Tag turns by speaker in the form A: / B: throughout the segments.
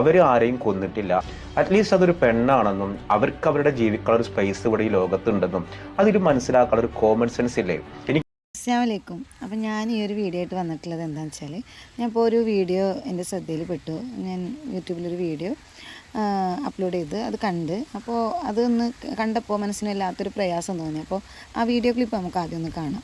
A: അവർ ആരെയും കൊന്നിട്ടില്ല. അറ്റ്ലീസ്റ്റ് അതൊരു പെണ്ണാണെന്നും അവർക്ക് അവരുടെ ജീവിക്കാനുള്ള ഒരു സ്പേസ് ഇവിടെ ഈ ലോകത്തുണ്ടെന്നും അതിൽ മനസ്സിലാക്കാനുള്ള ഒരു കോമൺ സെൻസ് ഇല്ലേ? എനിക്ക്
B: അസ്സാമലൈക്കും അപ്പം ഞാൻ ഈ ഒരു വീഡിയോ ആയിട്ട് വന്നിട്ടുള്ളത് എന്താണെന്ന് വെച്ചാൽ ഞാൻ ഇപ്പോൾ ഒരു വീഡിയോ എന്റെ ശ്രദ്ധയിൽ പെട്ടു. ഞാൻ യൂട്യൂബിലൊരു വീഡിയോ അപ്ലോഡ് ചെയ്ത് അത് കണ്ട്. അപ്പോൾ അതൊന്ന് കണ്ടപ്പോൾ മനസ്സിന് വല്ലാത്തൊരു പ്രയാസം തോന്നി. അപ്പോൾ ആ വീഡിയോ ക്ലിപ്പ് നമുക്ക് ആദ്യം ഒന്ന് കാണാം.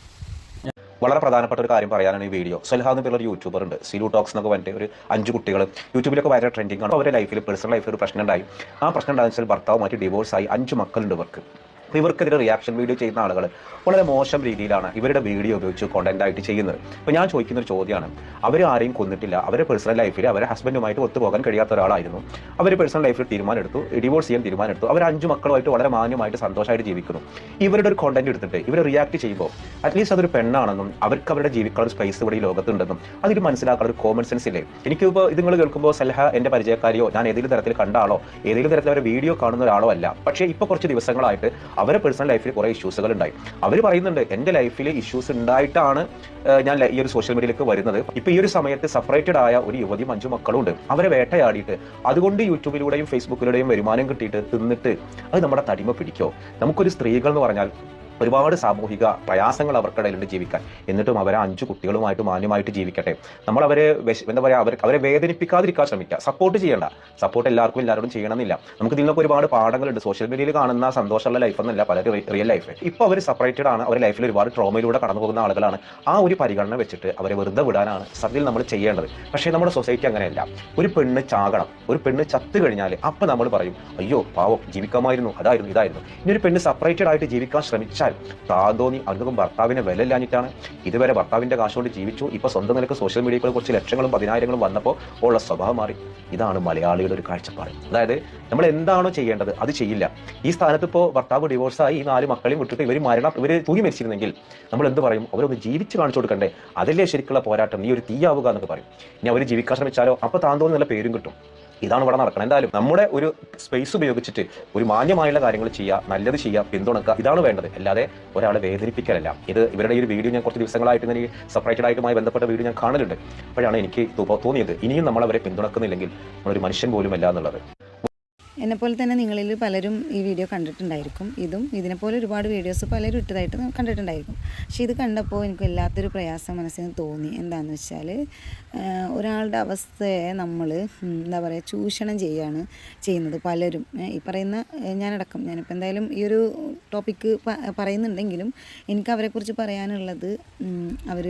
A: വളരെ പ്രധാനപ്പെട്ട ഒരു കാര്യം പറയാനാണ് ഈ വീഡിയോ സൽഹ എന്ന് ഒരു യൂട്യൂബർ ഉണ്ട്. സിലു ടോക്സ് എന്നൊക്കെ പറഞ്ഞിട്ട് ഒരു അഞ്ച് കുട്ടികൾ യൂട്യൂബിലൊക്കെ ഭയങ്കര ട്രെൻഡിങ് ആണ്. അവരുടെ ലൈഫിൽ പേഴ്സണൽ ലൈഫിൽ ഒരു പ്രശ്നം ഉണ്ടായി. ആ പ്രശ്നം ഉണ്ടായെന്ന് വെച്ചാൽ ഭർത്താവുമായിട്ട് ഡിവോഴ്സ് ആയി. അഞ്ച് മക്കളുണ്ട് ഇവർക്ക്. അപ്പോൾ ഇവർക്കെതിരെ റിയാക്ഷൻ വീഡിയോ ചെയ്യുന്ന ആളുകൾ വളരെ മോശം രീതിയിലാണ് ഇവരുടെ വീഡിയോ ഉപയോഗിച്ച് കോണ്ടന്റ് ആയിട്ട് ചെയ്യുന്നത്. അപ്പോൾ ഞാൻ ചോദിക്കുന്ന ഒരു ചോദ്യമാണ്. അവർ ആരെയും കൊന്നിട്ടില്ല. അവരെ പേഴ്സണൽ ലൈഫിൽ അവരെ ഹസ്ബൻഡുമായിട്ട് ഒത്തുപോകാൻ കഴിയാത്ത ഒരാളായിരുന്നു. അവർ പേഴ്സണൽ ലൈഫിൽ തീരുമാനം എടുത്തു ഡിവോഴ്സ് ചെയ്യാൻ തീരുമാനമെടുത്തു. അവർ അഞ്ച് മക്കളുമായിട്ട് വളരെ മാന്യമായിട്ട് സന്തോഷമായിട്ട് ജീവിക്കുന്നു. ഇവരുടെ ഒരു കോണ്ടന്റ് എടുത്തിട്ട് ഇവർ റിയാക്ട് ചെയ്യുമ്പോൾ അറ്റ്ലീസ്റ്റ് അതൊരു പെണ്ണാണെന്നും അവർക്ക് അവരുടെ ജീവിക്കാനുള്ള സ്പേസ് ഇവിടെ ഈ ലോകത്തുണ്ടെന്നും അതിൽ മനസ്സിലാക്കാനുള്ള ഒരു കോമൺ സെൻസ് ഇല്ലേ? എനിക്കിപ്പോൾ ഇത് നിങ്ങൾ കേൾക്കുമ്പോൾ സലഹ എന്റെ പരിചയക്കാരിയോ ഞാൻ ഏതെങ്കിലും തരത്തിൽ കണ്ട ആളോ ഏതെങ്കിലും തരത്തിൽ അവരുടെ വീഡിയോ കാണുന്ന ഒരാളോ അല്ല. പക്ഷേ ഇപ്പോൾ കുറച്ച് ദിവസങ്ങളായിട്ട് അവരുടെ പേഴ്സണൽ ലൈഫിൽ കുറേ ഇഷ്യൂസുകൾ ഉണ്ടായി. അവർ പറയുന്നുണ്ട് എന്റെ ലൈഫിൽ ഇഷ്യൂസ് ഉണ്ടായിട്ടാണ് ഞാൻ ഈ ഒരു സോഷ്യൽ മീഡിയയിലേക്ക് വരുന്നത്. ഇപ്പൊ ഈ ഒരു സമയത്ത് സെപ്പറേറ്റഡ് ആയ ഒരു യുവതിയും അഞ്ചു മക്കളും ഉണ്ട്. അവരെ വേട്ടയാടിയിട്ട് അതുകൊണ്ട് യൂട്യൂബിലൂടെയും ഫേസ്ബുക്കിലൂടെയും വരുമാനം കിട്ടിയിട്ട് തിന്നിട്ട് അത് നമ്മുടെ തടിമ പിടിക്കോ? നമുക്കൊരു സ്ത്രീകൾ എന്ന് പറഞ്ഞാൽ ഒരുപാട് സാമൂഹിക പ്രയാസങ്ങൾ അവർക്കിടയിലുണ്ട് ജീവിക്കാൻ. എന്നിട്ടും അവരെ അഞ്ച് കുട്ടികളുമായിട്ട് മാന്യമായിട്ട് ജീവിക്കട്ടെ. നമ്മൾ അവരെ എന്താ പറയുക അവർക്ക് അവരെ വേദനിപ്പിക്കാതിരിക്കാൻ ശ്രമിക്കുക. സപ്പോർട്ട് ചെയ്യണ്ട. സപ്പോർട്ട് എല്ലാവർക്കും എല്ലാവരോടും ചെയ്യണമെന്നില്ല. നമുക്ക് ഇതിനൊക്കെ ഒരുപാട് പാഠങ്ങളുണ്ട്. സോഷ്യൽ മീഡിയയിൽ കാണുന്ന സന്തോഷമുള്ള ലൈഫ് എന്നല്ല പല റിയൽ ലൈഫ് ഇപ്പോൾ അവർ സെപ്പറേറ്റഡ് ആണ്. അവരുടെ ലൈഫിൽ ഒരുപാട് ട്രോമയിലൂടെ കടന്നു പോകുന്ന ആളുകളാണ്. ആ ഒരു പരിഗണന വെച്ചിട്ട് അവരെ വെറുതെ വിടാനാണ് സത്യത്തിൽ നമ്മൾ ചെയ്യേണ്ടത്. പക്ഷേ നമ്മുടെ സൊസൈറ്റി അങ്ങനെയല്ല. ഒരു പെണ്ണ് ചാകണം. ഒരു പെണ്ണ് ചത്തു കഴിഞ്ഞാൽ അപ്പം നമ്മൾ പറയും അയ്യോ പാവം ജീവിക്കാമായിരുന്നു. അതായിരുന്നു ഇതായിരുന്നു. ഇനി ഒരു പെണ്ണ് സെപ്പറേറ്റഡ് ആയിട്ട് ജീവിക്കാൻ ശ്രമിച്ചാൽ താന്തോന്നി അവർക്കും ഭർത്താവിനെ വിലയില്ലാഞ്ഞിട്ടാണ് ഇതുവരെ ഭർത്താവിന്റെ കാശുകൊണ്ട് ജീവിച്ചു. ഇപ്പൊ സ്വന്തം നിലയ്ക്ക് സോഷ്യൽ മീഡിയയിൽ കുറച്ച് ലക്ഷങ്ങളും പതിനായിരങ്ങളും വന്നപ്പോൾ ഉള്ള സ്വഭാവം മാറി. ഇതാണ് മലയാളിയുടെ ഒരു കാഴ്ചപ്പാട്. അതായത് നമ്മൾ എന്താണോ ചെയ്യേണ്ടത് അത് ചെയ്യില്ല. ഈ സ്ഥാനത്ത് ഇപ്പോൾ ഭർത്താവ് ഡിവോഴ്സായി ഈ നാല് മക്കളെയും വിട്ടിട്ട് ഇവർ മരണം ഇവർ തൂങ്ങി മരിച്ചിരുന്നെങ്കിൽ നമ്മൾ എന്ത് പറയും? അവരൊന്ന് ജീവിച്ച് കാണിച്ചു കൊടുക്കണ്ടേ? അതല്ലേ ശരിക്കുള്ള പോരാട്ടം. നീ ഒരു തീയാവുക എന്നൊക്കെ പറയും. ഇനി അവർ ജീവിക്കാൻ ശ്രമിച്ചാലോ? അപ്പോൾ താന്തോന്നി നല്ല പേരും കിട്ടും. ഇതാണ് ഇവിടെ നടക്കണം എന്തായാലും നമ്മുടെ ഒരു സ്പേസ് ഉപയോഗിച്ചിട്ട് ഒരു മാന്യമായുള്ള കാര്യങ്ങൾ ചെയ്യുക നല്ലത് ചെയ്യുക പിന്തുണക്കുക ഇതാണ് വേണ്ടത്. അല്ലാതെ ഒരാളെ വേദനിപ്പിക്കലല്ല. ഇത് ഇവരുടെ ഈ ഒരു വീഡിയോ ഞാൻ കുറച്ച് ദിവസങ്ങളായിട്ട് ഇങ്ങനെ സെപ്പറേറ്റഡ് ആയിട്ടുമായി ബന്ധപ്പെട്ട വീഡിയോ ഞാൻ കാണലുണ്ട്. അപ്പോഴാണ് എനിക്ക് തോന്നിയത്. ഇനിയും നമ്മൾ അവരെ പിന്തുണക്കുന്നില്ലെങ്കിൽ നമ്മളൊരു മനുഷ്യൻ പോലും അല്ല എന്നുള്ളത്.
B: എന്നെപ്പോലെ തന്നെ നിങ്ങളിൽ പലരും ഈ വീഡിയോ കണ്ടിട്ടുണ്ടായിരിക്കും. ഇതും ഇതിനെപ്പോലെ ഒരുപാട് വീഡിയോസ് പലരും ഇട്ടതായിട്ട് കണ്ടിട്ടുണ്ടായിരിക്കും. പക്ഷേ ഇത് കണ്ടപ്പോൾ എനിക്ക് വല്ലാത്തൊരു പ്രയാസം മനസ്സിന് തോന്നി. എന്താണെന്ന് വെച്ചാൽ ഒരാളുടെ അവസ്ഥയെ നമ്മൾ എന്താ പറയുക ചൂഷണം ചെയ്യാണ് ചെയ്യുന്നത് പലരും. ഈ പറയുന്ന ഞാനടക്കം ഞാനിപ്പോൾ എന്തായാലും ഈ ഒരു ടോപ്പിക്ക് പറയുന്നുണ്ടെങ്കിലും എനിക്ക് അവരെക്കുറിച്ച് പറയാനുള്ളത് അവർ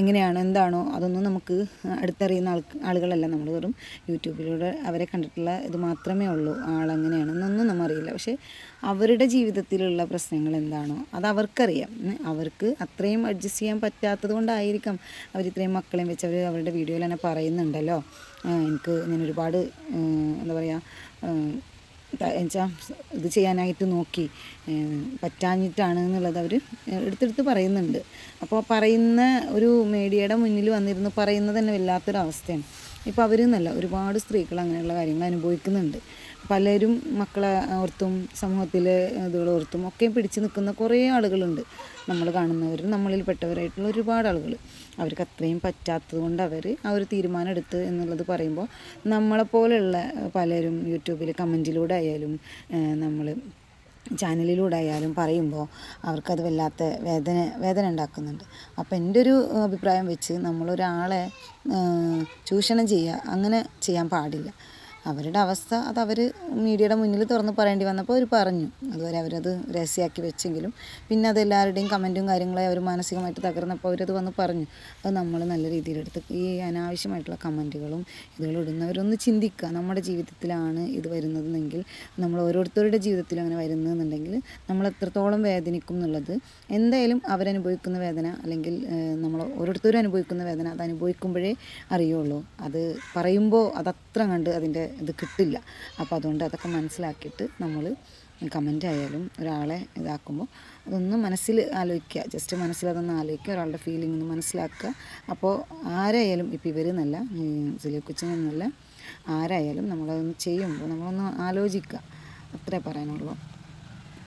B: എങ്ങനെയാണോ എന്താണോ അതൊന്നും നമുക്ക് അടുത്തറിയുന്ന ആൾ ആളുകളല്ല. നമ്മൾ വെറും യൂട്യൂബിലൂടെ അവരെ കണ്ടിട്ടുള്ള ഇത് മാത്രമേ ഉള്ളൂ. ആളെങ്ങനെയാണെന്നൊന്നും നമ്മൾ അറിയില്ല പക്ഷേ അവരുടെ ജീവിതത്തിലുള്ള പ്രശ്നങ്ങൾ എന്താണോ അത് അവർക്കറിയാം. അവർക്ക് അത്രയും അഡ്ജസ്റ്റ് ചെയ്യാൻ പറ്റാത്തത് കൊണ്ടായിരിക്കാം അവർ ഇത്രയും മക്കളെയും വെച്ച് അവർ അവരുടെ വീഡിയോയിൽ തന്നെ പറയുന്നുണ്ടല്ലോ. എനിക്ക് ഞാൻ ഒരുപാട് എന്താ പറയുക എന്നുവെച്ചാൽ ഇത് ചെയ്യാനായിട്ട് നോക്കി പറ്റാഞ്ഞിട്ടാണ് എന്നുള്ളത് അവർ എടുത്തെടുത്ത് പറയുന്നുണ്ട്. അപ്പോൾ പറയുന്ന ഒരു മീഡിയയുടെ മുന്നിൽ വന്നിരുന്ന് പറയുന്നത് തന്നെ വല്ലാത്തൊരവസ്ഥയാണ്. ഇപ്പോൾ അവരെന്നല്ല ഒരുപാട് സ്ത്രീകൾ അങ്ങനെയുള്ള കാര്യങ്ങൾ അനുഭവിക്കുന്നുണ്ട്. പലരും മക്കളെ ഓർത്തും സമൂഹത്തിലെ ഇതുകൾ ഓർത്തും ഒക്കെ പിടിച്ചു നിൽക്കുന്ന കുറേ ആളുകളുണ്ട്. നമ്മൾ കാണുന്നവർ നമ്മളിൽ പെട്ടവരായിട്ടുള്ള ഒരുപാട് ആളുകൾ. അവർക്ക് അത്രയും പറ്റാത്തത് കൊണ്ട് അവർ ആ ഒരു തീരുമാനം എടുത്ത് എന്നുള്ളത് പറയുമ്പോൾ നമ്മളെപ്പോലെയുള്ള പലരും യൂട്യൂബിൽ കമന്റിലൂടെ ആയാലും നമ്മൾ ചാനലിലൂടെ ആയാലും പറയുമ്പോൾ അവർക്കത് വല്ലാത്ത വേദന വേദന ഉണ്ടാക്കുന്നുണ്ട്. അപ്പോൾ എന്റെ ഒരു അഭിപ്രായം വെച്ച് നമ്മളൊരാളെ ചൂഷണം ചെയ്യുക അങ്ങനെ ചെയ്യാൻ പാടില്ല. അവരുടെ അവസ്ഥ അത് അവർ മീഡിയയുടെ മുന്നിൽ തുറന്ന് പറയേണ്ടി വന്നപ്പോൾ അവർ പറഞ്ഞു. അതുവരെ അവരത് രഹസ്യമാക്കി വെച്ചെങ്കിലും പിന്നെ അത് എല്ലാവരുടെയും കമന്റും കാര്യങ്ങളെ അവർ മാനസികമായിട്ട് തകർന്നപ്പോൾ അവരത് വന്ന് പറഞ്ഞു. അത് നമ്മൾ നല്ല രീതിയിലെടുത്ത് ഈ അനാവശ്യമായിട്ടുള്ള കമന്റുകളും ഇതുകളും ഇടുന്നവരൊന്ന് ചിന്തിക്കുക. നമ്മുടെ ജീവിതത്തിലാണ് ഇത് വരുന്നതെങ്കിൽ നമ്മൾ ഓരോരുത്തരുടെ ജീവിതത്തിലും അങ്ങനെ വരുന്നതെന്നുണ്ടെങ്കിൽ നമ്മൾ എത്രത്തോളം വേദനിക്കും എന്നുള്ളത് എന്തായാലും അവരനുഭവിക്കുന്ന വേദന അല്ലെങ്കിൽ നമ്മൾ ഓരോരുത്തരും അനുഭവിക്കുന്ന വേദന അത് അനുഭവിക്കുമ്പോഴേ അറിയുള്ളൂ. അത് പറയുമ്പോൾ അതത്ര കണ്ട് അതിന്റെ ഇത് കിട്ടില്ല. അപ്പോൾ അതുകൊണ്ട് അതൊക്കെ മനസ്സിലാക്കിയിട്ട് നമ്മൾ കമന്റ് ആയാലും ഒരാളെ ഇതാക്കുമ്പോൾ അതൊന്ന് മനസ്സിൽ ആലോചിക്കുക. ജസ്റ്റ് മനസ്സിൽ അതൊന്ന് ആലോചിക്കുക. ഒരാളുടെ ഫീലിംഗ് ഒന്ന് മനസ്സിലാക്കുക. അപ്പോൾ ആരായാലും ഇപ്പോൾ ഇവരെന്നല്ല സിലിയ കൊച്ചിനെന്നല്ല ആരായാലും നമ്മളതൊന്ന് ചെയ്യുമ്പോൾ നമ്മളൊന്ന് ആലോചിക്കുക. അത്രേ പറയാനുള്ളൂ.